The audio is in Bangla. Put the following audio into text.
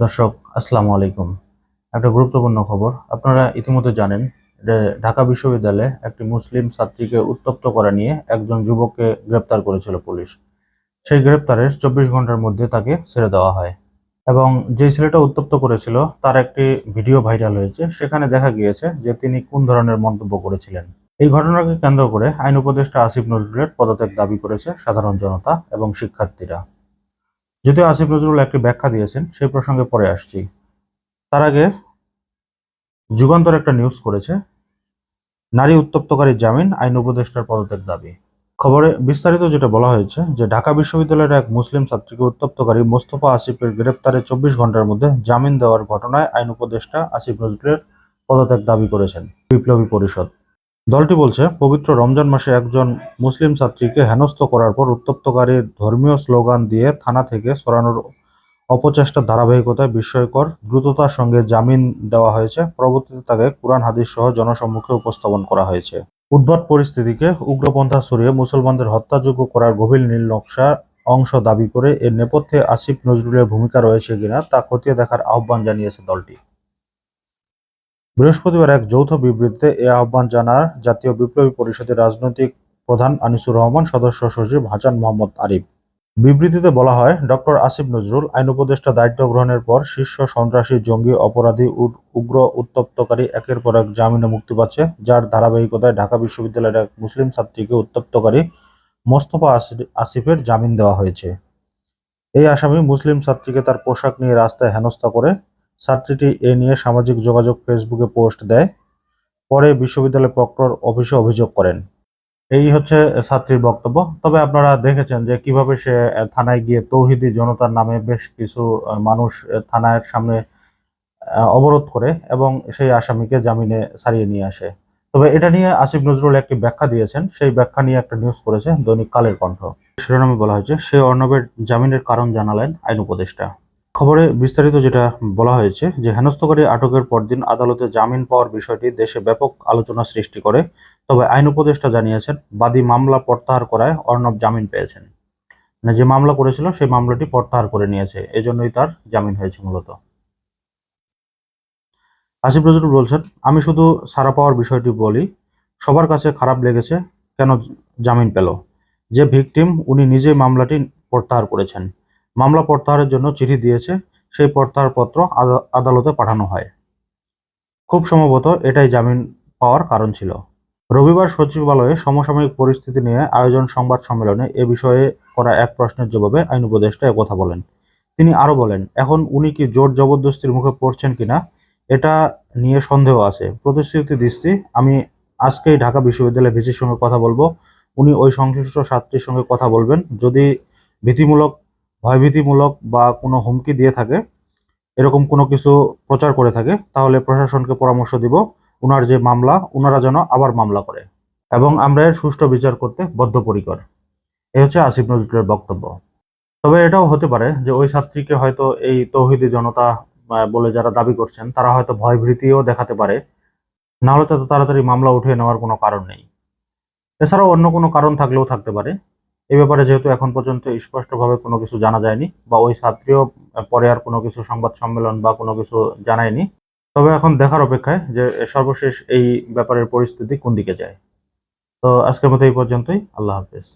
দর্শক, আসসালামু আলাইকুম। একটা গুরুত্বপূর্ণ খবর। আপনারা ইতিমধ্যে জানেন ঢাকা বিশ্ববিদ্যালয়ে একটি মুসলিম ছাত্রীকে উত্তপ্ত করা নিয়ে একজন যুবককে গ্রেপ্তার করেছিল পুলিশ। সেই গ্রেপ্তারের চব্বিশ ঘণ্টার মধ্যে তাকে ছেড়ে দেওয়া হয় এবং যে ছেলেটা উত্তপ্ত করেছিল, তার একটি ভিডিও ভাইরাল হয়েছে। সেখানে দেখা গিয়েছে যে তিনি কোন ধরনের মন্তব্য করেছিলেন। এই ঘটনাকে কেন্দ্র করে আইন উপদেষ্টা আসিফ নজরুলের পদত্যাগ দাবি করেছে সাধারণ জনতা এবং শিক্ষার্থীরা। যদিও আসিফ নজরুল একটি ব্যাখ্যা দিয়েছেন, সেই প্রসঙ্গে পরে আসছি। তার আগে যুগান্তর একটা নিউজ করেছে, নারী উত্তপ্তকারী জামিন আইন উপদেষ্টার পদত্যাগ দাবি। খবরে বিস্তারিত যেটা বলা হয়েছে, যে ঢাকা বিশ্ববিদ্যালয়ের এক মুসলিম ছাত্রীকে উত্তপ্তকারী মোস্তফা আসিফের গ্রেপ্তারে চব্বিশ ঘণ্টার মধ্যে জামিন দেওয়ার ঘটনায় আইন উপদেষ্টা আসিফ নজরুলের পদত্যাগ দাবি করেছেন। বিপ্লবী পরিষদ। দলটি বলছে, পবিত্র রমজান মাসে একজন মুসলিম ছাত্রীকে হেনস্থ করার পর উত্তপ্তকারী ধর্মীয় স্লোগান দিয়ে থানা থেকে সরানোর অপচেষ্টার ধারাবাহিকতায় বিস্ময়কর দ্রুততার সঙ্গে জামিন দেওয়া হয়েছে। পরবর্তীতে তাকে কোরআন, হাদিস সহ জনসম্মুখে উপস্থাপন করা হয়েছে। উদ্ভট পরিস্থিতিকে উগ্রপন্থা সরিয়ে মুসলমানদের হত্যাযোগ্য করার গভীর নীল নকশা অংশ দাবি করে এর নেপথ্যে আসিফ নজরুলের ভূমিকা রয়েছে কিনা তা খতিয়ে দেখার আহ্বান জানিয়েছে দলটি। বৃহস্পতিবার এক যৌথ বিবৃতিতে এ আহ্বান জানার জাতীয় বিপ্লবী পরিষদের রাজনৈতিক প্রধান আনিসুর রহমান, সদস্য সচিব হাসান মোহাম্মদ আরিফ। বিবৃতিতে বলা হয়, ডক্টর আসিফ নজরুল, আইন উপদেষ্টা দায়িত্ব গ্রহণের পর শীর্ষ সন্ত্রাসী জঙ্গি অপরাধী উগ্র উত্তপ্তকারী একের পর এক জামিনে মুক্তি পাচ্ছে, যার ধারাবাহিকতায় ঢাকা বিশ্ববিদ্যালয়ের এক মুসলিম ছাত্রীকে উত্তপ্তকারী মোস্তফা আসি- আসিফের জামিন দেওয়া হয়েছে। এই আসামি মুসলিম ছাত্রীকে তার পোশাক নিয়ে রাস্তায় হেনস্থা করে ছাত্রীটি এ নিয়ে সামাজিক যোগাযোগ ফেসবুকে পোস্ট দেয়। পরে বিশ্ববিদ্যালয় প্রক্টর অফিসে অভিযোগ করেন। এই হচ্ছে ছাত্রীর বক্তব্য। তবে আপনারা দেখেছেন যে কীভাবে সে থানায় গিয়ে তৌহিদি জনতার নামে বেশ কিছু মানুষ থানার সামনে অবরোধ করে এবং সেই আসামিকে জামিনে ছাড়িয়ে নিয়ে আসে। তবে এটা নিয়ে আসিফ নজরুল একটি ব্যাখ্যা দিয়েছেন। সেই ব্যাখ্যা নিয়ে একটা নিউজ করেছে দৈনিক কালের কণ্ঠ। শিরোনামে বলা হয়েছে, সে অর্ণবের জামিনের কারণ জানালেন আইন উপদেষ্টা। খবরে বিস্তারিত যেটা বলা হয়েছে যে হেনস্থকারী আটকের পরদিন আদালতে জামিন পাওয়ার বিষয়টি দেশে ব্যাপক আলোচনা সৃষ্টি করে, তবে আইন উপদেষ্টা জানিয়েছেন, বাদী মামলা প্রত্যাহার করায় অর্ণব জামিন পেয়েছেন। মানে যে মামলা করেছিল, সেই মামলাটি প্রত্যাহার করে নিয়েছে, এজন্যই তার জামিন হয়েছে মূলত। আসিফ নজরুল বলছেন, আমি শুধু সারা পাওয়ার বিষয়টি বলি, সবার কাছে খারাপ লেগেছে কেন জামিন পেল? যে ভিকটিম, উনি নিজে মামলাটি প্রত্যাহার করেছেন। মামলা প্রত্যাহারের জন্য চিঠি দিয়েছে, সেই প্রত্যাহার পত্র আদালতে পাঠানো হয়। খুব সম্ভবত এটাই জামিন পাওয়ার কারণ ছিল। রবিবার সচিবালয়ে সমসাময়িক পরিস্থিতি নিয়ে আয়োজন সংবাদ সম্মেলনে এ বিষয়ে করা এক প্রশ্নের জবাবে আইন উপদেষ্টা কথা বলেন। তিনি আরও বলেন, এখন উনি কি জোর জবরদস্তির মুখে পড়ছেন কিনা, এটা নিয়ে সন্দেহ আছে। প্রতিশ্রুতি দিচ্ছি, আমি আজকেই ঢাকা বিশ্ববিদ্যালয়ের ভিসির সঙ্গে কথা বলব। উনি ওই সংশ্লিষ্ট ছাত্রীর সঙ্গে কথা বলবেন। যদি ভীতিমূলক ভয়ভীতিমূলক বা কোনো হুমকি দিয়ে থাকে, এরকম কোনো কিছু প্রচার করে থাকে, তাহলে প্রশাসনকে পরামর্শ দিব ওনার যে মামলা, উনারা যেন আবার মামলা করে। এবং আমরা এর সুষ্ঠু বিচার করতে বদ্ধপরিকর। এ হচ্ছে আসিফ নজরুলের বক্তব্য। তবে এটাও হতে পারে যে ওই ছাত্রীকে হয়তো এই তৌহিদি জনতা বলে যারা দাবি করছেন, তারা হয়তো ভয়ভীতিও দেখাতে পারে। না হলে তো তাড়াতাড়ি মামলা উঠিয়ে নেওয়ার কোনো কারণ নেই। এছাড়াও অন্য কোনো কারণ থাকলেও থাকতে পারে। এই ব্যাপারে যেহেতু এখন পর্যন্ত স্পষ্টভাবে কোনো কিছু জানা যায়নি বা ওই ছাত্রীও পরে আর কোনো কিছু সংবাদ সম্মেলন বা কোনো কিছু জানায়নি, তবে এখন দেখার অপেক্ষায় যে সর্বশেষ এই ব্যাপারের পরিস্থিতি কোন দিকে যায়। তো আজকের মতো এই পর্যন্তই, আল্লাহ হাফেজ।